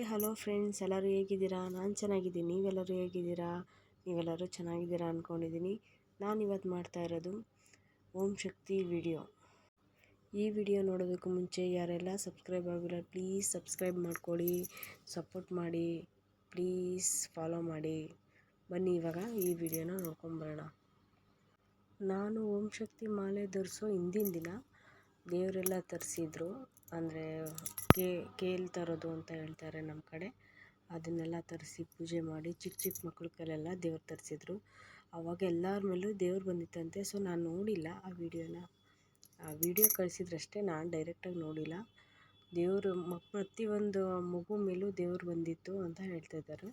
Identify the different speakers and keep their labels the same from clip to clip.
Speaker 1: Hi, hello friends, ಎಲ್ಲರೂ ಹೇಗಿದ್ದೀರಾ? ನಾನು ಚೆನ್ನಾಗಿದ್ದೀನಿ. ನೀವೆಲ್ಲರೂ ಹೇಗಿದ್ದೀರಾ? ನೀವೆಲ್ಲರೂ ಚೆನ್ನಾಗಿದ್ದೀರಾ ಅಂದ್ಕೊಂಡಿದ್ದೀನಿ ನಾನು ಇವತ್ತು ಮಾಡ್ತಾ ಇರೋದು ಓಂ ಶಕ್ತಿ ವಿಡಿಯೋ. ಈ ವಿಡಿಯೋ ನೋಡೋದಕ್ಕೂ ಮುಂಚೆ ಯಾರೆಲ್ಲ ಸಬ್ಸ್ಕ್ರೈಬ್ ಆಗಿಲ್ಲ, ಪ್ಲೀಸ್ ಸಬ್ಸ್ಕ್ರೈಬ್ ಮಾಡ್ಕೊಳ್ಳಿ, ಸಪೋರ್ಟ್ ಮಾಡಿ, ಪ್ಲೀಸ್ ಫಾಲೋ ಮಾಡಿ. ಬನ್ನಿ, ಇವಾಗ ಈ ವಿಡಿಯೋನ ನೋಡ್ಕೊಂಬರೋಣ ನಾನು ಓಂ ಶಕ್ತಿ ಮಾಲೆ ಧರಿಸೋ ಹಿಂದಿನ ದಿನ ದೇವರೆಲ್ಲ ತರಿಸಿದ್ರು. ಅಂದರೆ ಕೇಲ್ ತರೋದು ಅಂತ ಹೇಳ್ತಾರೆ ನಮ್ಮ ಕಡೆ. ಅದನ್ನೆಲ್ಲ ತರಿಸಿ ಪೂಜೆ ಮಾಡಿ ಚಿಕ್ಕ ಚಿಕ್ಕ ಮಕ್ಳ ಕೈಲೆಲ್ಲ ದೇವ್ರು ತರಿಸಿದ್ರು. ಆವಾಗ ಎಲ್ಲರ ಮೇಲೂ ದೇವ್ರು ಬಂದಿತ್ತಂತೆ. ಸೊ ನಾನು ನೋಡಿಲ್ಲ ಆ ವಿಡಿಯೋನ. ಆ ವಿಡಿಯೋ ಕಳಿಸಿದ್ರಷ್ಟೇ ನಾನು ಡೈರೆಕ್ಟಾಗಿ ನೋಡಿಲ್ಲ. ದೇವರು ಮ, ಪ್ರತಿಯೊಂದು ಮಗು ಮೇಲೂ ದೇವ್ರು ಬಂದಿತ್ತು ಅಂತ ಹೇಳ್ತಾ ಇದ್ದಾರೆ.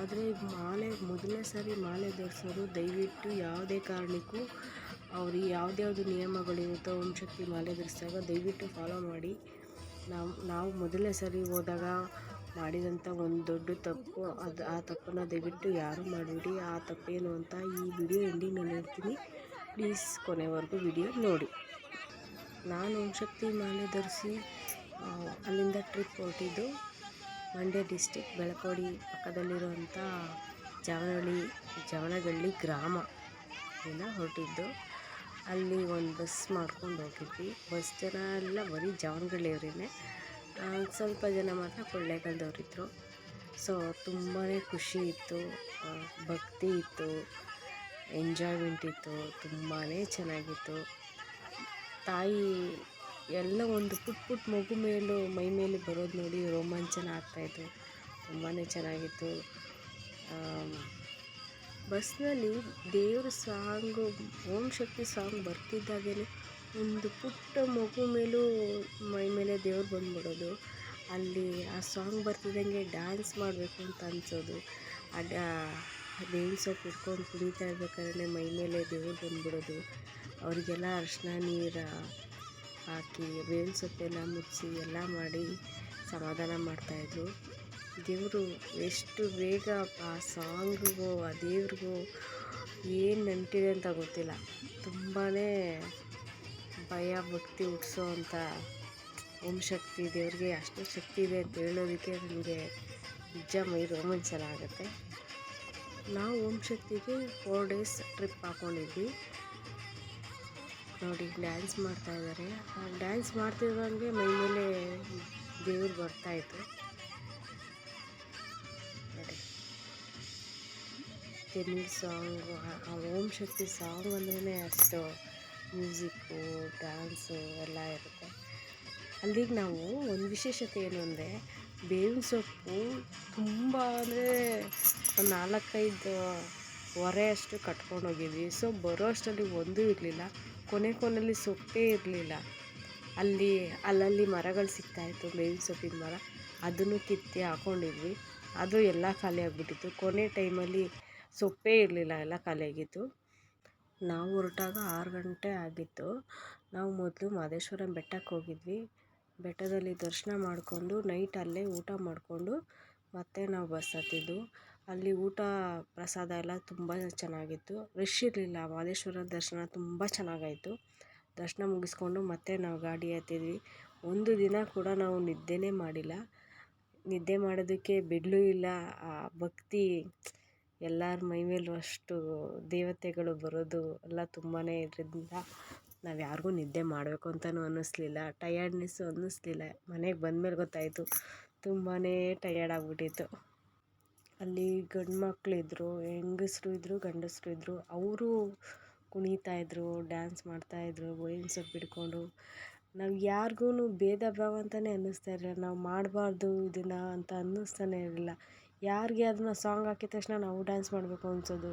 Speaker 1: ಆದರೆ ಮಾಲೆ, ಮೊದಲನೇ ಸಾರಿ ಮಾಲೆ ಧರಿಸೋರು ದಯವಿಟ್ಟು ಯಾವುದೇ ಕಾರಣಕ್ಕೂ ಅವ್ರಿಗೆ ಯಾವ್ದ್ಯಾವ್ದು ನಿಯಮಗಳಿರುತ್ತೋ ಓಂ ಶಕ್ತಿ ಮಾಲೆ ಧರಿಸಿದಾಗ ದಯವಿಟ್ಟು ಫಾಲೋ ಮಾಡಿ. ನಾವು ನಾವು ಮೊದಲನೇ ಸರಿ ಹೋದಾಗ ಮಾಡಿದಂಥ ಒಂದು ದೊಡ್ಡ ತಪ್ಪು, ಅದು ಆ ತಪ್ಪನ್ನು ದಯವಿಟ್ಟು ಯಾರೂ ಮಾಡಬೇಡಿ, ಆ ತಪ್ಪೇನು ಅಂತ ಈ ವಿಡಿಯೋ ಎಂಡಿಂಗ್ನಲ್ಲಿ ಹೇಳ್ತೀನಿ. ಪ್ಲೀಸ್ ಕೊನೆವರೆಗೂ ವಿಡಿಯೋ ನೋಡಿ. ನಾನು ಓಂ ಶಕ್ತಿ ಮಾಲೆ ಧರಿಸಿ ಅಲ್ಲಿಂದ ಟ್ರಿಪ್ ಹೊರಟಿದ್ದು ಮಂಡ್ಯ ಡಿಸ್ಟಿಕ್ ಬೆಳಕೋಡಿ ಪಕ್ಕದಲ್ಲಿರುವಂಥ ಜವನಹಳ್ಳಿ ಜವನಗಳ್ಳಿ ಗ್ರಾಮ ಇಂದ ಹೊರಟಿದ್ದು. ಅಲ್ಲಿ ಒಂದು ಬಸ್ ಮಾಡ್ಕೊಂಡು ಹೋಗಿದ್ವಿ. ಬಸ್ ಜನ ಎಲ್ಲ ಬರೀ ಜಾವನಹಳ್ಳಿಯವರೇನೆ ಸ್ವಲ್ಪ ಜನ ಮಾತ್ರ ಕೊಳ್ಳೇಗಾಲದವ್ರಿದ್ರು. ಸೊ ತುಂಬಾ ಖುಷಿ ಇತ್ತು. ಭಕ್ತಿ ಇತ್ತು. ಎಂಜಾಯ್ಮೆಂಟ್ ಇತ್ತು. ತುಂಬಾ ಚೆನ್ನಾಗಿತ್ತು. ತಾಯಿ ಎಲ್ಲ ಒಂದು ಪುಟ್ ಪುಟ್ ಮಗು ಮೇಲೂ, ಮೈ ಮೇಲೆ ಬರೋದು ನೋಡಿ ರೋಮಾಂಚನ ಆಗ್ತಾಯಿತ್ತು ತುಂಬಾ ಚೆನ್ನಾಗಿತ್ತು. ಬಸ್ನಲ್ಲಿ ದೇವ್ರ ಸಾಂಗು, ಓಂ ಶಕ್ತಿ ಸಾಂಗ್ ಬರ್ತಿದ್ದಾಗೇ ಒಂದು ಪುಟ್ಟ ಮಗು ಮೇಲೂ ಮೈ ಮೇಲೆ ದೇವ್ರು ಬಂದ್ಬಿಡೋದು. ಅಲ್ಲಿ ಆ ಸಾಂಗ್ ಬರ್ತಿದ್ದಂಗೆ ಡ್ಯಾನ್ಸ್ ಮಾಡಬೇಕು ಅಂತ ಅನಿಸೋದು. ಆ ಬೇವಿನ ಸೊಪ್ಪು ಇಟ್ಕೊಂಡು ಕುಣಿತಾ ಇರ್ಬೇಕಾದ್ರೆ ಮೈ ಮೇಲೆ ದೇವ್ರು ಬಂದ್ಬಿಡೋದು. ಅವರಿಗೆಲ್ಲ ಅರಿಶಿನ, ನೀರು ಹಾಕಿ, ಬೇವಿನ ಸೊಪ್ಪೆಲ್ಲ ಮುಚ್ಚಿ ಎಲ್ಲ ಮಾಡಿ ಸಮಾಧಾನ ಮಾಡ್ತಾಯಿದ್ರು ದೇವರು ಎಷ್ಟು ಬೇಗ ಆ ಸಾಂಗಿಗೂ ಆ ದೇವ್ರಿಗೂ ಏನು ನಂಟಿದೆ ಅಂತ ಗೊತ್ತಿಲ್ಲ. ತುಂಬಾ ಭಯ, ಭಕ್ತಿ ಹುಟ್ಟಿಸೋ ಅಂಥ ಓಂ ಶಕ್ತಿ ದೇವ್ರಿಗೆ ಅಷ್ಟು ಶಕ್ತಿ ಇದೆ ಅಂತ ಹೇಳೋದಕ್ಕೆ ನನಗೆ ನಿಜ ಮೈ ರೋಮಾಂಚನ ಆಗುತ್ತೆ. ನಾವು ಓಂ ಶಕ್ತಿಗೆ ಫೋರ್ ಡೇಸ್ ಟ್ರಿಪ್ ಹಾಕ್ಕೊಂಡಿದ್ವಿ ನೋಡಿ ಡ್ಯಾನ್ಸ್ ಮಾಡ್ತಾಯಿದ್ದಾರೆ ಡ್ಯಾನ್ಸ್ ಮಾಡ್ತಿದ್ದಂಗೆ ಮೈ ಮೇಲೆ ದೇವ್ರು ಬರ್ತಾಯಿತ್ತು ತಮಿಳ್ ಸಾಂಗು ಆ ಓಂ ಶಕ್ತಿ ಸಾಂಗ್ ಅಂದ್ರೇ ಅಷ್ಟು ಮ್ಯೂಸಿಕ್ಕು ಡ್ಯಾನ್ಸು ಎಲ್ಲ ಇರುತ್ತೆ. ಅಲ್ಲಿಗೆ ನಾವು ಒಂದು ವಿಶೇಷತೆ ಏನು ಅಂದರೆ ಬೇವಿನ ಸೊಪ್ಪು ತುಂಬ ಅಂದರೆ ಒಂದು ನಾಲ್ಕೈದು ಹೊರೆ ಅಷ್ಟು ಕಟ್ಕೊಂಡು ಹೋಗಿದ್ವಿ. ಸೊ ಬರೋ ಅಷ್ಟರಲ್ಲಿ ಒಂದೂ ಇರಲಿಲ್ಲ. ಕೊನೆ ಕೊನೆಯಲ್ಲಿ ಸೊಪ್ಪೇ ಇರಲಿಲ್ಲ. ಅಲ್ಲಿ, ಅಲ್ಲಲ್ಲಿ ಮರಗಳು ಸಿಗ್ತಾಯಿತ್ತು ಬೇವಿನ ಸೊಪ್ಪಿನ ಮರ. ಅದನ್ನು ಕಿತ್ತಿ ಹಾಕ್ಕೊಂಡಿದ್ವಿ ಅದು ಎಲ್ಲ ಖಾಲಿ ಆಗಿಬಿಟ್ಟಿತ್ತು. ಕೊನೆ ಟೈಮಲ್ಲಿ ಸೊಪ್ಪೇ ಇರಲಿಲ್ಲ ಎಲ್ಲ ಖಾಲಿಯಾಗಿತ್ತು ನಾವು ಹೊರಟಾಗ ಆರು ಗಂಟೆ ಆಗಿತ್ತು. ನಾವು ಮೊದಲು ಮಹದೇಶ್ವರನ ಬೆಟ್ಟಕ್ಕೆ ಹೋಗಿದ್ವಿ. ಬೆಟ್ಟದಲ್ಲಿ ದರ್ಶನ ಮಾಡಿಕೊಂಡು ನೈಟ್ ಅಲ್ಲೇ ಊಟ ಮಾಡಿಕೊಂಡು ಮತ್ತೆ ನಾವು ಬಸ್ ಹತ್ತಿದ್ದು. ಅಲ್ಲಿ ಊಟ ಪ್ರಸಾದ ಎಲ್ಲ ತುಂಬ ಚೆನ್ನಾಗಿತ್ತು. ರಶ್ ಇರಲಿಲ್ಲ. ಮಹದೇಶ್ವರ ದರ್ಶನ ತುಂಬ ಚೆನ್ನಾಗಾಯಿತು. ದರ್ಶನ ಮುಗಿಸ್ಕೊಂಡು ಮತ್ತೆ ನಾವು ಗಾಡಿ ಹತ್ತಿದ್ವಿ. ಒಂದು ದಿನ ಕೂಡ ನಾವು ನಿದ್ದೆನೇ ಮಾಡಿಲ್ಲ. ನಿದ್ದೆ ಮಾಡೋದಕ್ಕೆ ಬಿಡಲೂ ಇಲ್ಲ. ಆ ಭಕ್ತಿ ಎಲ್ಲರ ಮೈ ಮೇಲೂ ಅಷ್ಟು ದೇವತೆಗಳು ಬರೋದು ಎಲ್ಲ ತುಂಬಾ ಇದರಿಂದ ನಾವು ಯಾರಿಗೂ ನಿದ್ದೆ ಮಾಡಬೇಕು ಅಂತಲೂ ಅನ್ನಿಸ್ಲಿಲ್ಲ. ಟಯರ್ಡ್ನೆಸ್ಸು ಅನ್ನಿಸ್ಲಿಲ್ಲ. ಮನೆಗೆ ಬಂದಮೇಲೆ ಗೊತ್ತಾಯಿತು ತುಂಬಾ ಟಯರ್ಡ್ ಆಗಿಬಿಟ್ಟಿತ್ತು. ಅಲ್ಲಿ ಗಂಡು ಮಕ್ಕಳಿದ್ರು ಹೆಂಗಸ್ರು ಇದ್ದರು ಗಂಡಸರು ಇದ್ದರು ಅವರು ಇದ್ದರು ಡ್ಯಾನ್ಸ್ ಮಾಡ್ತಾಯಿದ್ರು ಬೇವಿನ ಸೊಪ್ಪು ಹಿಡ್ಕೊಂಡು ನಾವು ಯಾರಿಗೂ ಭೇದ ಭಾವ ಅಂತಲೇ ಅನ್ನಿಸ್ತಾ ಇರಲಿಲ್ಲ. ನಾವು ಮಾಡಬಾರ್ದು ಇದನ್ನು ಅಂತ ಅನ್ನಿಸ್ತಾನೇ ಇರಲಿಲ್ಲ. ಯಾರಿಗೆ ಅದನ್ನ ಸಾಂಗ್ ಹಾಕಿದ ತಕ್ಷಣ ನಾವು ಡ್ಯಾನ್ಸ್ ಮಾಡಬೇಕು ಅನ್ಸೋದು.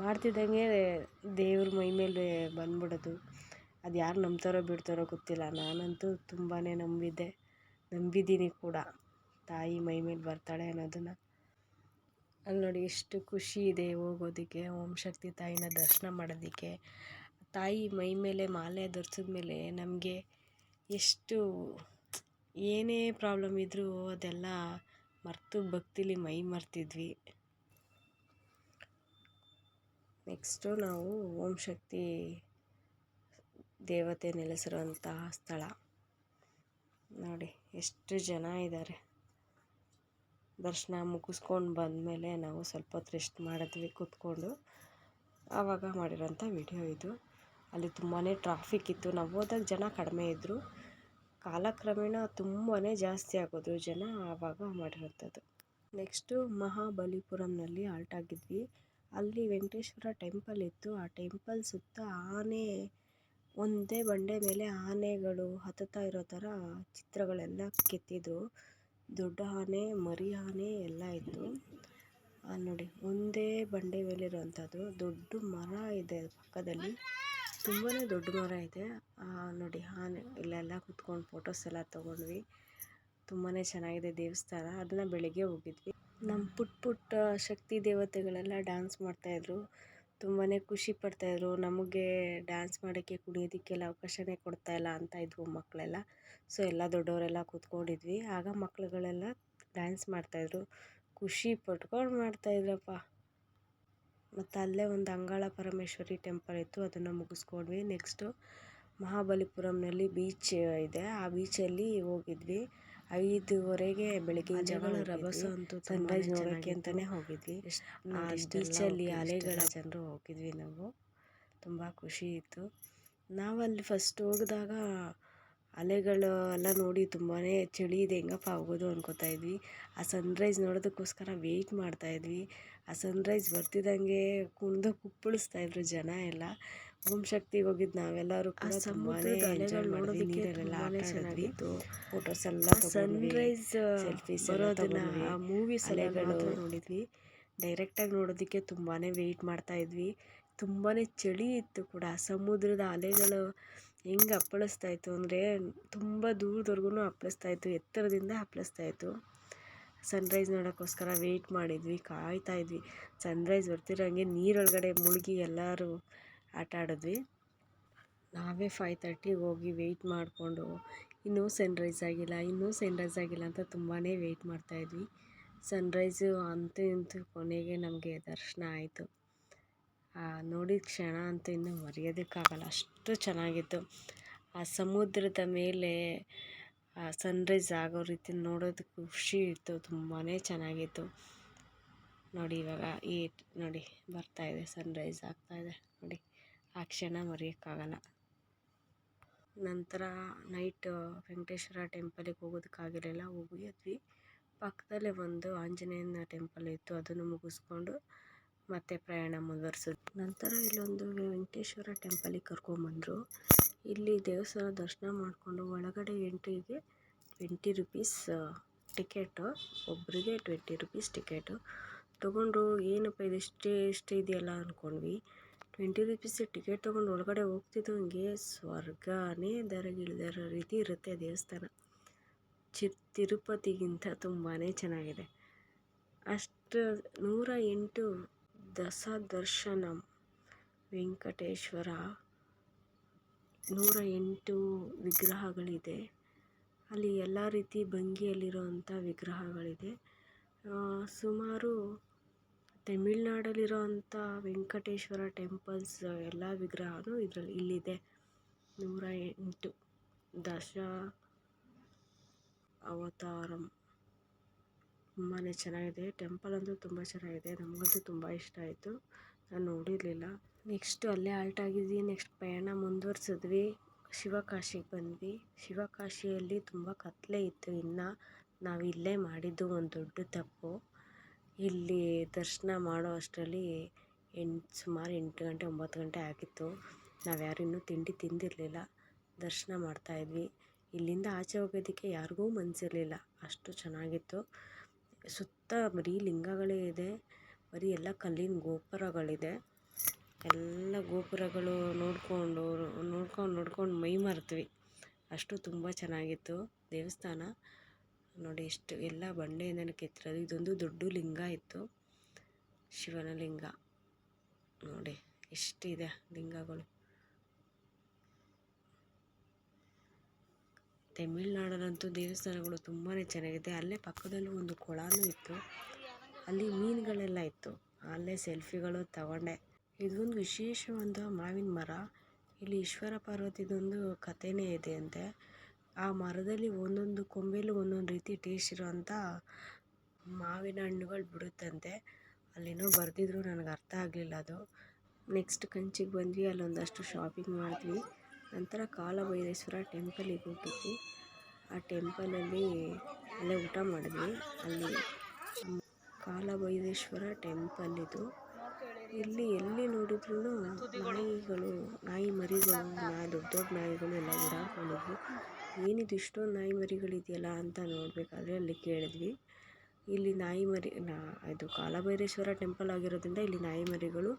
Speaker 1: ಮಾಡ್ತಿದ್ದಂಗೆ ದೇವ್ರ ಮೈ ಮೇಲೆ ಬಂದ್ಬಿಡೋದು. ಅದು ಯಾರು ನಂಬ್ತಾರೋ ಬಿಡ್ತಾರೋ ಗೊತ್ತಿಲ್ಲ. ನಾನಂತೂ ತುಂಬಾ ನಂಬಿದ್ದೆ. ನಂಬಿದ್ದೀನಿ ಕೂಡ. ತಾಯಿ ಮೈ ಮೇಲೆ ಬರ್ತಾಳೆ ಅನ್ನೋದನ್ನು. ಅಲ್ಲಿ ನೋಡಿ ಎಷ್ಟು ಖುಷಿ ಇದೆ ಹೋಗೋದಕ್ಕೆ, ಓಂ ಶಕ್ತಿ ತಾಯಿನ ದರ್ಶನ ಮಾಡೋದಕ್ಕೆ. ತಾಯಿ ಮೈ ಮೇಲೆ ಮಾಲೆ ಧರಿಸಿದ ಮೇಲೆ ನಮಗೆ ಎಷ್ಟು ಏನೇ ಪ್ರಾಬ್ಲಮ್ ಇದ್ದರೂ ಅದೆಲ್ಲ ಮರೆತು ಭಕ್ತಿಲಿ ಮೈ ಮರ್ತಿದ್ವಿ. ನೆಕ್ಸ್ಟು ನಾವು ಓಂ ಶಕ್ತಿ ದೇವತೆ ನೆಲೆಸಿರುವಂತಹ ಸ್ಥಳ. ನೋಡಿ, ಎಷ್ಟು ಜನ ಇದ್ದಾರೆ. ದರ್ಶನ ಮುಗಿಸ್ಕೊಂಡು ಬಂದಮೇಲೆ ನಾವು ಸ್ವಲ್ಪ ಹೊತ್ತು ರೆಸ್ಟ್ ಮಾಡಿದ್ವಿ ಕೂತ್ಕೊಂಡು. ಆವಾಗ ಮಾಡಿರೋಂಥ ವಿಡಿಯೋ ಇದು. ಅಲ್ಲಿ ತುಂಬಾ ಟ್ರಾಫಿಕ್ ಇತ್ತು. ನಾವು ಹೋದಾಗ ಜನ ಕಡಿಮೆ ಇದ್ದರು ಕಾಲಕ್ರಮೇಣ ತುಂಬಾ ಜಾಸ್ತಿ ಆಗೋದು ಜನ ಆವಾಗ ಮಾಡಿರೋಂಥದ್ದು. Next ಮಹಾಬಲಿಪುರಂನಲ್ಲಿ halt ಆಗಿದ್ವಿ. ಅಲ್ಲಿ ವೆಂಕಟೇಶ್ವರ ಟೆಂಪಲ್ ಇತ್ತು. ಆ ಟೆಂಪಲ್ ಸುತ್ತ ಆನೆ, ಒಂದೇ ಬಂಡೆ ಮೇಲೆ ಆನೆಗಳು ಹತ್ತುತ್ತಾ ಇರೋ ಥರ ಚಿತ್ರಗಳೆಲ್ಲ ಕೆತ್ತಿದ್ರು. ದೊಡ್ಡ ಆನೆ, ಮರಿ ಆನೆ ಎಲ್ಲ ಇತ್ತು. ನೋಡಿ, ಒಂದೇ ಬಂಡೆ ಮೇಲಿರುವಂಥದ್ದು ದೊಡ್ಡ ಮರ ಇದೆ ಪಕ್ಕದಲ್ಲಿ. ತುಂಬಾ ದೊಡ್ಡ ಮರ ಇದೆ ನೋಡಿ ಆನೆ ಇಲ್ಲೆಲ್ಲ ಕುತ್ಕೊಂಡು ಫೋಟೋಸ್ ಎಲ್ಲ ತೊಗೊಂಡ್ವಿ. ತುಂಬಾ ಚೆನ್ನಾಗಿದೆ ದೇವಸ್ಥಾನ. ಅದನ್ನು ಬೆಳಗ್ಗೆ ಹೋಗಿದ್ವಿ. ನಮ್ಮ ಪುಟ್ಟ ಪುಟ್ಟ ಶಕ್ತಿ ದೇವತೆಗಳೆಲ್ಲ ಡ್ಯಾನ್ಸ್ ಮಾಡ್ತಾಯಿದ್ರು ತುಂಬಾ ಖುಷಿ ಪಡ್ತಾಯಿದ್ರು ನಮಗೆ ಡ್ಯಾನ್ಸ್ ಮಾಡೋಕ್ಕೆ, ಕುಣಿಯೋದಕ್ಕೆಲ್ಲ ಅವಕಾಶನೇ ಕೊಡ್ತಾಯಿಲ್ಲ ಅಂತ ಇದ್ವು ಮಕ್ಕಳೆಲ್ಲ ಸೊ ಎಲ್ಲ ದೊಡ್ಡವರೆಲ್ಲ ಕೂತ್ಕೊಂಡಿದ್ವಿ. ಆಗ ಮಕ್ಕಳುಗಳೆಲ್ಲ ಡ್ಯಾನ್ಸ್ ಮಾಡ್ತಾಯಿದ್ರು ಖುಷಿ ಪಟ್ಕೊಂಡು ಮಾಡ್ತಾಯಿದ್ರಪ್ಪ ಮತ್ತು ಅಲ್ಲೇ ಒಂದು ಅಂಗಳ ಪರಮೇಶ್ವರಿ ಟೆಂಪಲ್ ಇತ್ತು ಅದನ್ನು ಮುಗಿಸ್ಕೊಂಡ್ವಿ. ನೆಕ್ಸ್ಟು ಮಹಾಬಲಿಪುರಂನಲ್ಲಿ ಬೀಚ್ ಇದೆ. ಆ ಬೀಚಲ್ಲಿ ಹೋಗಿದ್ವಿ. ಐದುವರೆಗೆ ಬೆಳಗಿನ ಜಾವ ರಭಸ ಅಂತೂ ಸನ್ರೈಸ್ ನೋಡೋಕ್ಕೆ ಅಂತಲೇ ಹೋಗಿದ್ವಿ. ಆ ಬೀಚಲ್ಲಿ ಅಲೆಗಳ ಜನರು ಹೋಗಿದ್ವಿ ನಾವು. ತುಂಬ ಖುಷಿ ಇತ್ತು. ನಾವಲ್ಲಿ ಫಸ್ಟ್ ಹೋಗಿದಾಗ ಅಲೆಗಳು ಎಲ್ಲ ನೋಡಿ ತುಂಬಾ ಚಳಿ ಇದೆ ಹೆಂಗಪ್ಪ ಹೋಗೋದು ಅನ್ಕೋತಾ ಇದ್ವಿ. ಆ ಸನ್ರೈಸ್ ನೋಡೋದಕ್ಕೋಸ್ಕರ ವೆಯ್ಟ್ ಮಾಡ್ತಾಯಿದ್ವಿ ಆ ಸನ್ರೈಸ್ ಬರ್ತಿದ್ದಂಗೆ ಕುಣಿದು ಕುಪ್ಪಳಿಸ್ತಾ ಇದ್ರು ಜನ ಎಲ್ಲ. ಓಂ ಶಕ್ತಿಗೆ ಹೋಗಿದ್ದು ನಾವೆಲ್ಲರೂ ಕೂಡ ಸಮುದ್ರದ ಅಲೆಗಳು ನೋಡೋದಕ್ಕೆ ತುಂಬಾನೇ ಚೆನ್ನಾಗಿತ್ತು. ಫೋಟೋಸ್ ಎಲ್ಲ ಸನ್ರೈಸ್ ಸೆಲ್ಫೀಸ್ ಬರೋದನ್ನ ಆ ಮೂವಿ ಅಲೆಗಳು ನೋಡಿದ್ವಿ. ಡೈರೆಕ್ಟಾಗಿ ನೋಡೋದಕ್ಕೆ ತುಂಬಾ ವೆಯ್ಟ್ ಮಾಡ್ತಾ ಇದ್ವಿ. ತುಂಬಾ ಚಳಿ ಇತ್ತು ಕೂಡ ಸಮುದ್ರದ ಅಲೆಗಳು ಹೆಂಗೆ ಅಪ್ಪಳಿಸ್ತಾ ಇತ್ತು ಅಂದರೆ ತುಂಬ ದೂರದವರೆಗೂ ಅಪ್ಪಳಿಸ್ತಾ ಇತ್ತು, ಎತ್ತರದಿಂದ ಅಪ್ಪಳಿಸ್ತಾ ಇತ್ತು. ಸನ್ರೈಸ್ ನೋಡೋಕ್ಕೋಸ್ಕರ ವೆಯ್ಟ್ ಮಾಡಿದ್ವಿ, ಕಾಯ್ತಾ ಇದ್ವಿ. ಸನ್ರೈಸ್ ಬರ್ತಿರೋಂಗೆ ನೀರೊಳಗಡೆ ಮುಳುಗಿ ಎಲ್ಲರೂ ಆಟ ಆಡಿದ್ವಿ. ನಾವೇ ಫೈವ್ ತರ್ಟಿಗೆ ಹೋಗಿ ವೆಯ್ಟ್ ಮಾಡಿಕೊಂಡು ಇನ್ನೂ ಸನ್ರೈಸ್ ಆಗಿಲ್ಲ, ಇನ್ನೂ ಸನ್ರೈಸ್ ಆಗಿಲ್ಲ ಅಂತ ತುಂಬಾ ವೆಯ್ಟ್ ಮಾಡ್ತಾಯಿದ್ವಿ ಸನ್ರೈಸು ಅಂತೂ ಇಂತೂ ಕೊನೆಗೆ ನಮಗೆ ದರ್ಶನ ಆಯಿತು. ನೋಡಿದ ಕ್ಷಣ ಅಂತೂ ಇನ್ನೂ ಮರೆಯೋದಕ್ಕಾಗಲ್ಲ. ಅಷ್ಟು ಚೆನ್ನಾಗಿತ್ತು. ಆ ಸಮುದ್ರದ ಮೇಲೆ, ಆ ಸನ್ರೈಸ್ ಆಗೋ ರೀತಿ ನೋಡೋದಕ್ಕೆ ಖುಷಿ ಇತ್ತು. ತುಂಬಾ ಚೆನ್ನಾಗಿತ್ತು. ನೋಡಿ ಇವಾಗ ಈ, ನೋಡಿ ಬರ್ತಾಯಿದೆ ಸನ್ರೈಸ್ ಆಗ್ತಾಯಿದೆ ನೋಡಿ, ಆ ಕ್ಷಣ ಮರೆಯೋಕ್ಕಾಗಲ್ಲ. ನಂತರ ನೈಟ್ ವೆಂಕಟೇಶ್ವರ ಟೆಂಪಲಿಗೆ ಹೋಗೋದಕ್ಕಾಗಿರಲಿಲ್ಲ. ಹೋಗಿದ್ವಿ. ಪಕ್ಕದಲ್ಲೇ ಒಂದು ಆಂಜನೇಯನ ಟೆಂಪಲ್ ಇತ್ತು. ಅದನ್ನು ಮುಗಿಸ್ಕೊಂಡು ಮತ್ತೆ ಪ್ರಯಾಣ ಮುಂದುವರ್ಸಿದ್ವಿ ನಂತರ ಇಲ್ಲೊಂದು ವೆಂಕಟೇಶ್ವರ ಟೆಂಪಲಿಗೆ ಕರ್ಕೊಂಡ್ಬಂದರು ಇಲ್ಲಿ ದೇವಸ್ಥಾನ ದರ್ಶನ ಮಾಡಿಕೊಂಡು ಒಳಗಡೆ ಎಂಟ್ರಿಗೆ ಟ್ವೆಂಟಿ ರುಪೀಸ್ ಟಿಕೆಟು. ಒಬ್ಬರಿಗೆ ಟ್ವೆಂಟಿ ರುಪೀಸ್ ಟಿಕೆಟು. ತೊಗೊಂಡು ಏನಪ್ಪ ಇದು ಇಷ್ಟೇ, ಇಷ್ಟು ಇದೆಯಲ್ಲ ಅಂದ್ಕೊಂಡ್ವಿ ಟ್ವೆಂಟಿ ರುಪೀಸ್ ಟಿಕೆಟ್ ತೊಗೊಂಡು ಒಳಗಡೆ ಹೋಗ್ತಿದ್ದಂಗೆ ಸ್ವರ್ಗನೇ ದರಗಿಳಿದಿರೋ ರೀತಿ ಇರುತ್ತೆ ದೇವಸ್ಥಾನ. ಚಿ ತಿರುಪತಿಗಿಂತ ತುಂಬಾ ಚೆನ್ನಾಗಿದೆ. ಅಷ್ಟು ನೂರ ಎಂಟು ದಸ ದರ್ಶನಂ ವೆಂಕಟೇಶ್ವರ. ನೂರ ಎಂಟು ವಿಗ್ರಹಗಳಿದೆ. ಅಲ್ಲಿ ಎಲ್ಲ ರೀತಿ ಭಂಗಿಯಲ್ಲಿರುವಂಥ ವಿಗ್ರಹಗಳಿದೆ. ಸುಮಾರು ತಮಿಳ್ನಾಡಲ್ಲಿರೋವಂಥ ವೆಂಕಟೇಶ್ವರ ಟೆಂಪಲ್ಸ್ ಎಲ್ಲ ವಿಗ್ರಹವೂ ಇದರಲ್ಲಿ ಇಲ್ಲಿದೆ. ನೂರ ಎಂಟು ದಶ ಅವತಾರಂ ತುಂಬಾ ಚೆನ್ನಾಗಿದೆ. ಟೆಂಪಲ್ ಅಂತೂ ತುಂಬ ಚೆನ್ನಾಗಿದೆ. ನಮಗಂತೂ ತುಂಬ ಇಷ್ಟ ಆಯಿತು. ನಾನು ನೋಡಿರಲಿಲ್ಲ. ನೆಕ್ಸ್ಟು ಅಲ್ಲೇ ಆಲ್ಟ್ ಆಗಿದ್ವಿ. ನೆಕ್ಸ್ಟ್ ಪ್ರಯಾಣ ಮುಂದುವರ್ಸಿದ್ವಿ. ಶಿವಕಾಶಿಗೆ ಬಂದ್ವಿ. ಶಿವಕಾಶಿಯಲ್ಲಿ ತುಂಬ ಕತ್ತಲೆ ಇತ್ತು ಇನ್ನು. ನಾವು ಇಲ್ಲೇ ಮಾಡಿದ್ದು ಒಂದು ದೊಡ್ಡ ತಪ್ಪು. ಇಲ್ಲಿ ದರ್ಶನ ಮಾಡೋ ಅಷ್ಟರಲ್ಲಿ ಎಂಟು, ಸುಮಾರು ಎಂಟು ಗಂಟೆ, ಒಂಬತ್ತು ಗಂಟೆ ಆಗಿತ್ತು. ನಾವು ಯಾರು ಇನ್ನೂ ತಿಂಡಿ ತಿಂದಿರಲಿಲ್ಲ. ದರ್ಶನ ಮಾಡ್ತಾಯಿದ್ವಿ ಇಲ್ಲಿಂದ ಆಚೆ ಹೋಗೋದಕ್ಕೆ ಯಾರಿಗೂ ಮನಸ್ಸಿರಲಿಲ್ಲ ಅಷ್ಟು ಚೆನ್ನಾಗಿತ್ತು. ಸುತ್ತ ಬರೀ ಲಿಂಗಗಳೇ ಇದೆ, ಬರೀ ಎಲ್ಲ ಕಲ್ಲಿನ ಗೋಪುರಗಳಿದೆ. ಎಲ್ಲ ಗೋಪುರಗಳು ನೋಡಿಕೊಂಡು, ನೋಡ್ಕೊಂಡು ನೋಡ್ಕೊಂಡು ಮೈ ಮರೆತ್ವಿ ಅಷ್ಟು ತುಂಬ ಚೆನ್ನಾಗಿತ್ತು. ದೇವಸ್ಥಾನ ನೋಡಿ ಎಷ್ಟು, ಎಲ್ಲ ಬಂಡೆಯಿಂದ ಕೆತ್ತಿರೋದು. ಇದೊಂದು ದೊಡ್ಡ ಲಿಂಗ ಇತ್ತು. ಶಿವನ ಲಿಂಗ. ನೋಡಿ, ಎಷ್ಟಿದೆ ಲಿಂಗಗಳು. ತಮಿಳ್ನಾಡಲ್ಲಂತೂ ದೇವಸ್ಥಾನಗಳು ತುಂಬಾ ಚೆನ್ನಾಗಿದೆ. ಅಲ್ಲೇ ಪಕ್ಕದಲ್ಲೂ ಒಂದು ಕೊಳನೂ ಇತ್ತು. ಅಲ್ಲಿ ಮೀನುಗಳೆಲ್ಲ ಇತ್ತು. ಅಲ್ಲೇ ಸೆಲ್ಫಿಗಳು ತಗೊಂಡೆ. ಇದೊಂದು ವಿಶೇಷವಾದ ಮಾವಿನ ಮರ. ಇಲ್ಲಿ ಈಶ್ವರ ಪಾರ್ವತಿದೊಂದು ಕಥೆನೇ ಇದೆ ಅಂತೆ. ಆ ಮರದಲ್ಲಿ ಒಂದೊಂದು ಕೊಂಬೆಲೂ ಒಂದೊಂದು ರೀತಿ ಟೇಸ್ಟ್ ಇರೋವಂಥ ಮಾವಿನ ಹಣ್ಣುಗಳು ಬಿಡುತ್ತಂತೆ. ಅಲ್ಲೇನೋ ಬರೆದಿದ್ರು, ನನಗೆ ಅರ್ಥ ಆಗಲಿಲ್ಲ ಅದು. ನೆಕ್ಸ್ಟ್ ಕಂಚಿಗೆ ಬಂದ್ವಿ, ಅಲ್ಲೊಂದಷ್ಟು ಶಾಪಿಂಗ್ ಮಾಡಿದ್ವಿ. ನಂತರ ಕಾಲಭೈರೇಶ್ವರ ಟೆಂಪಲಿಗೆ ಹೋಗಿದ್ವಿ. ಆ ಟೆಂಪಲಲ್ಲಿ ಅಲ್ಲೇ ಊಟ ಮಾಡಿದ್ವಿ. ಅಲ್ಲಿ ಕಾಲಭೈರೇಶ್ವರ ಟೆಂಪಲ್ ಇದು. ಇಲ್ಲಿ ಎಲ್ಲಿ ನೋಡಿದ್ರೂ ನಾಯಿಗಳು, ನಾಯಿ ಮರಿಗಳು ದೊಡ್ಡ ದೊಡ್ಡ ನಾಯಿಗಳು ಎಲ್ಲ ಓಡಾಡ್ಕೊಂಡಿದ್ವಿ ಏನಿದು ಇಷ್ಟೊಂದು ನಾಯಿ ಮರಿಗಳಿದೆಯಲ್ಲ ಅಂತ ನೋಡಬೇಕಾದ್ರೆ ಅಲ್ಲಿ ಕೇಳಿದ್ವಿ. ಇಲ್ಲಿ ನಾಯಿ ಮರಿ, ನಾ, ಇದು ಕಾಲಭೈರೇಶ್ವರ ಟೆಂಪಲ್ ಆಗಿರೋದ್ರಿಂದ ಇಲ್ಲಿ ನಾಯಿ ಮರಿಗಳು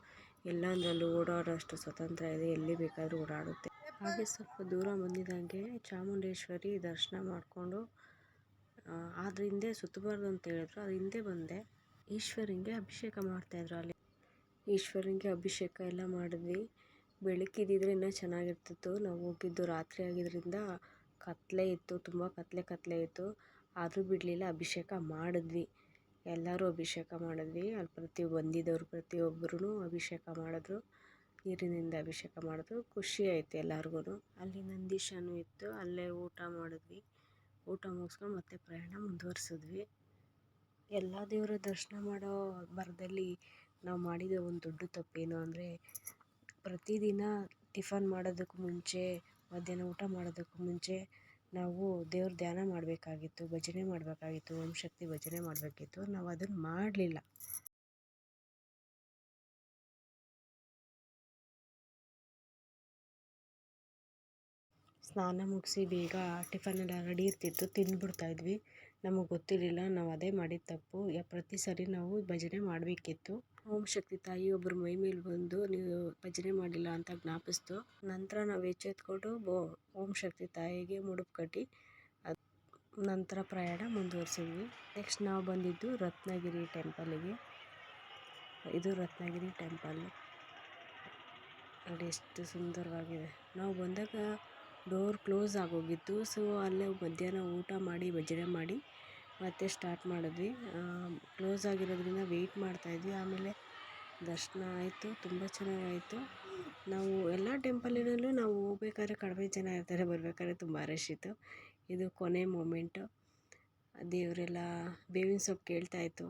Speaker 1: ಎಲ್ಲಂದ್ರಲ್ಲೂ ಓಡಾಡೋ ಅಷ್ಟು ಸ್ವತಂತ್ರ ಇದೆ. ಎಲ್ಲಿ ಬೇಕಾದರೂ ಓಡಾಡುತ್ತೆ. ಹಾಗೆ ಸ್ವಲ್ಪ ದೂರ ಬಂದಿದ್ದಂಗೆ ಚಾಮುಂಡೇಶ್ವರಿ ದರ್ಶನ ಮಾಡಿಕೊಂಡು ಅದ್ರ ಹಿಂದೆ ಸುತ್ತಬಾರ್ದು ಅಂತ ಹೇಳಿದ್ರು. ಅದ್ರ ಹಿಂದೆ ಬಂದೆ. ಈಶ್ವರಂಗೆ ಅಭಿಷೇಕ ಮಾಡ್ತಾಯಿದ್ರು ಅಲ್ಲಿ. ಈಶ್ವರಂಗೆ ಅಭಿಷೇಕ ಎಲ್ಲ ಮಾಡಿದ್ವಿ. ಬೆಳಕಿದ್ದಿದ್ರೆ ಇನ್ನೂ ಚೆನ್ನಾಗಿರ್ತಿತ್ತು. ನಾವು ಹೋಗಿದ್ದು ರಾತ್ರಿ ಆಗಿದ್ದರಿಂದ ಕತ್ತಲೆ ಇತ್ತು, ತುಂಬ ಕತ್ತಲೆ ಕತ್ತಲೆ ಇತ್ತು. ಆದರೂ ಬಿಡಲಿಲ್ಲ, ಅಭಿಷೇಕ ಮಾಡಿದ್ವಿ. ಎಲ್ಲರೂ ಅಭಿಷೇಕ ಮಾಡಿದ್ವಿ. ಅಲ್ಲಿ ಪ್ರತಿ ಬಂದಿದ್ದವ್ರು ಪ್ರತಿಯೊಬ್ಬರೂ ಅಭಿಷೇಕ ಮಾಡಿದ್ರು. ನೀರಿನಿಂದ ಅಭಿಷೇಕ ಮಾಡಿದ್ರು ಖುಷಿ ಆಯಿತು ಎಲ್ಲರಿಗೂ ಅಲ್ಲಿ ನಂದೀಶನೂ ಇತ್ತು. ಅಲ್ಲೇ ಊಟ ಮಾಡಿದ್ವಿ. ಊಟ ಮುಗಿಸ್ಕೊಂಡು ಮತ್ತೆ ಪ್ರಯಾಣ ಮುಂದುವರ್ಸಿದ್ವಿ. ಎಲ್ಲ ದೇವರ ದರ್ಶನ ಮಾಡೋ ಭರದಲ್ಲಿ ನಾವು ಮಾಡಿದ ಒಂದು ದೊಡ್ಡ ತಪ್ಪೇನು ಅಂದರೆ, ಪ್ರತಿದಿನ ಟಿಫನ್ ಮಾಡೋದಕ್ಕೂ ಮುಂಚೆ, ಮಧ್ಯಾಹ್ನ ಊಟ ಮಾಡೋದಕ್ಕೂ ಮುಂಚೆ ನಾವು ದೇವ್ರ ಧ್ಯಾನ ಮಾಡಬೇಕಾಗಿತ್ತು, ಭಜನೆ ಮಾಡಬೇಕಾಗಿತ್ತು, ಓಂ ಶಕ್ತಿ ಭಜನೆ ಮಾಡಬೇಕಿತ್ತು. ನಾವು ಅದನ್ನು ಮಾಡಲಿಲ್ಲ. ಸ್ನಾನ ಮುಗಿಸಿ ಬೇಗ ಟಿಫನ್ ಎಲ್ಲ ರೆಡಿ ಇರ್ತಿತ್ತು ತಿಂದ್ಬಿಡ್ತಾಯಿದ್ವಿ ನಮಗೆ ಗೊತ್ತಿರಲಿಲ್ಲ, ನಾವು ಅದೇ ಮಾಡಿದ ತಪ್ಪು. ಪ್ರತಿ ಸರಿ ನಾವು ಭಜನೆ ಮಾಡಬೇಕಿತ್ತು. ಓಂ ಶಕ್ತಿ ತಾಯಿ ಒಬ್ಬರು ಮೈ ಮೇಲೆ ಬಂದು, ನೀವು ಭಜನೆ ಮಾಡಿಲ್ಲ ಅಂತ ಜ್ಞಾಪಿಸ್ತು. ನಂತರ ನಾವು ಎಚ್ಚೆತ್ಕೊಂಡು ಓಂ ಶಕ್ತಿ ತಾಯಿಗೆ ಮುಡುಪು ಕಟ್ಟಿ ನಂತರ ಪ್ರಯಾಣ ಮುಂದುವರಿಸಿದ್ವಿ. ನೆಕ್ಸ್ಟ್ ನಾವು ಬಂದಿದ್ದು ರತ್ನಗಿರಿ ಟೆಂಪಲಿಗೆ ಇದು ರತ್ನಗಿರಿ ಟೆಂಪಲ್ ನೋಡಿ ಎಷ್ಟು ಸುಂದರವಾಗಿದೆ. ನಾವು ಬಂದಾಗ ಡೋರ್ ಕ್ಲೋಸ್ ಆಗೋಗಿತ್ತು. ಸೊ, ಅಲ್ಲೇ ಮಧ್ಯಾಹ್ನ ಊಟ ಮಾಡಿ, ಭಜನೆ ಮಾಡಿ ಮತ್ತೆ ಸ್ಟಾರ್ಟ್ ಮಾಡಿದ್ವಿ. ಕ್ಲೋಸ್ ಆಗಿರೋದ್ರಿಂದ ವೆಯ್ಟ್ ಮಾಡ್ತಾಯಿದ್ವಿ ಆಮೇಲೆ ದರ್ಶನ ಆಯಿತು. ತುಂಬ ಚೆನ್ನಾಗಾಯಿತು. ನಾವು ಎಲ್ಲ ಟೆಂಪಲಿನಲ್ಲೂ ನಾವು ಹೋಗ್ಬೇಕಾದ್ರೆ ಕಡಿಮೆ ಜನ ಇರ್ತಾರೆ. ಬರಬೇಕಾದ್ರೆ ತುಂಬ ರಶ್ ಇತ್ತು. ಇದು ಕೊನೆ ಮೂಮೆಂಟು ದೇವರೆಲ್ಲ ಬೇವಿನ ಸೊಪ್ಪು ಕೇಳ್ತಾಯಿತ್ತು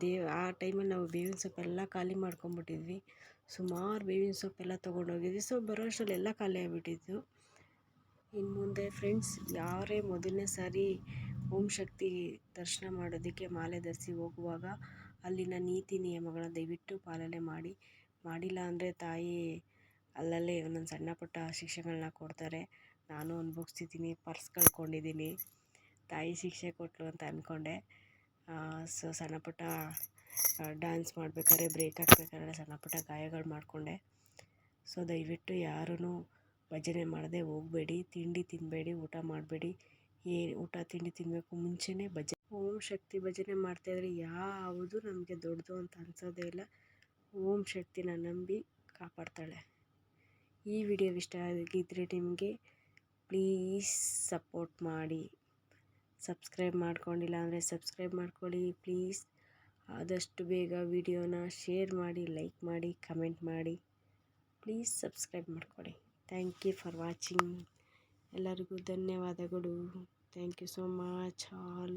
Speaker 1: ದೇವ್, ಆ ಟೈಮಲ್ಲಿ ನಾವು ಬೇವಿನ ಸೊಪ್ಪೆಲ್ಲ ಖಾಲಿ ಮಾಡ್ಕೊಂಬಿಟ್ಟಿದ್ವಿ ಸುಮಾರು ಬೇವಿನ ಸೊಪ್ಪೆಲ್ಲ ತೊಗೊಂಡೋಗಿದ್ವಿ. ಸೊ ಬರೋ ಅಷ್ಟರಲ್ಲಿ ಎಲ್ಲ ಖಾಲಿ ಆಗಿಬಿಟ್ಟಿತ್ತು. ಇನ್ನು ಮುಂದೆ ಫ್ರೆಂಡ್ಸ್, ಯಾರೇ ಮೊದಲನೇ ಸಾರಿ ಓಂ ಶಕ್ತಿ ದರ್ಶನ ಮಾಡೋದಕ್ಕೆ ಮಾಲೆ ಧರಿಸಿ ಹೋಗುವಾಗ ಅಲ್ಲಿನ ನೀತಿ ನಿಯಮಗಳನ್ನ ದಯವಿಟ್ಟು ಪಾಲನೆ ಮಾಡಿ. ಮಾಡಿಲ್ಲ ಅಂದರೆ ತಾಯಿ ಅಲ್ಲಲ್ಲೇ ಒಂದೊಂದು ಸಣ್ಣ ಪುಟ್ಟ ಶಿಕ್ಷೆಗಳನ್ನ ಕೊಡ್ತಾರೆ. ನಾನು ಅನುಭವಿಸ್ತಿದ್ದೀನಿ, ಪರ್ಸ್ ಕಳ್ಕೊಂಡಿದ್ದೀನಿ. ತಾಯಿ ಶಿಕ್ಷೆ ಕೊಟ್ಟರು ಅಂತ ಅಂದ್ಕೊಂಡೆ ಸೊ ಸಣ್ಣ ಪುಟ್ಟ ಡ್ಯಾನ್ಸ್ ಮಾಡಬೇಕಾದ್ರೆ ಬ್ರೇಕ್ ಹಾಕ್ಬೇಕಾದ್ರೆ ಸಣ್ಣ ಪುಟ್ಟ ಗಾಯಗಳು ಮಾಡಿಕೊಂಡೆ. ಸೊ ದಯವಿಟ್ಟು ಯಾರೂ ಭಜನೆ ಮಾಡದೆ ಹೋಗಬೇಡಿ, ತಿಂಡಿ ತಿನ್ನಬೇಡಿ ಊಟ ಮಾಡಬೇಡಿ. ಏ, ಊಟ, ತಿಂಡಿ ತಿನ್ನಬೇಕು ಮುಂಚೆನೇ ಭಜ ಓಂ ಶಕ್ತಿ ಭಜನೆ ಮಾಡ್ತಾಯಿದ್ರೆ ಯಾವುದು ನಮಗೆ ದೊಡ್ಡದು ಅಂತ ಅನ್ಸೋದೇ ಇಲ್ಲ. ಓಂ ಶಕ್ತಿನ ನಂಬಿ ಕಾಪಾಡ್ತಾಳೆ. ಈ ವಿಡಿಯೋ ಇಷ್ಟ ಆಗಿದ್ದರೆ ನಿಮಗೆ ಪ್ಲೀಸ್ ಸಪೋರ್ಟ್ ಮಾಡಿ. ಸಬ್ಸ್ಕ್ರೈಬ್ ಮಾಡ್ಕೊಂಡಿಲ್ಲ ಅಂದರೆ ಸಬ್ಸ್ಕ್ರೈಬ್ ಮಾಡ್ಕೊಳ್ಳಿ, ಪ್ಲೀಸ್. ಆದಷ್ಟು ಬೇಗ ವಿಡಿಯೋನ ಶೇರ್ ಮಾಡಿ, ಲೈಕ್ ಮಾಡಿ, ಕಮೆಂಟ್ ಮಾಡಿ. ಪ್ಲೀಸ್ ಸಬ್ಸ್ಕ್ರೈಬ್ ಮಾಡ್ಕೊಳ್ಳಿ. ಥ್ಯಾಂಕ್ ಯು ಫಾರ್ ವಾಚಿಂಗ್ ಎಲ್ಲರಿಗೂ ಧನ್ಯವಾದಗಳು thank you so much all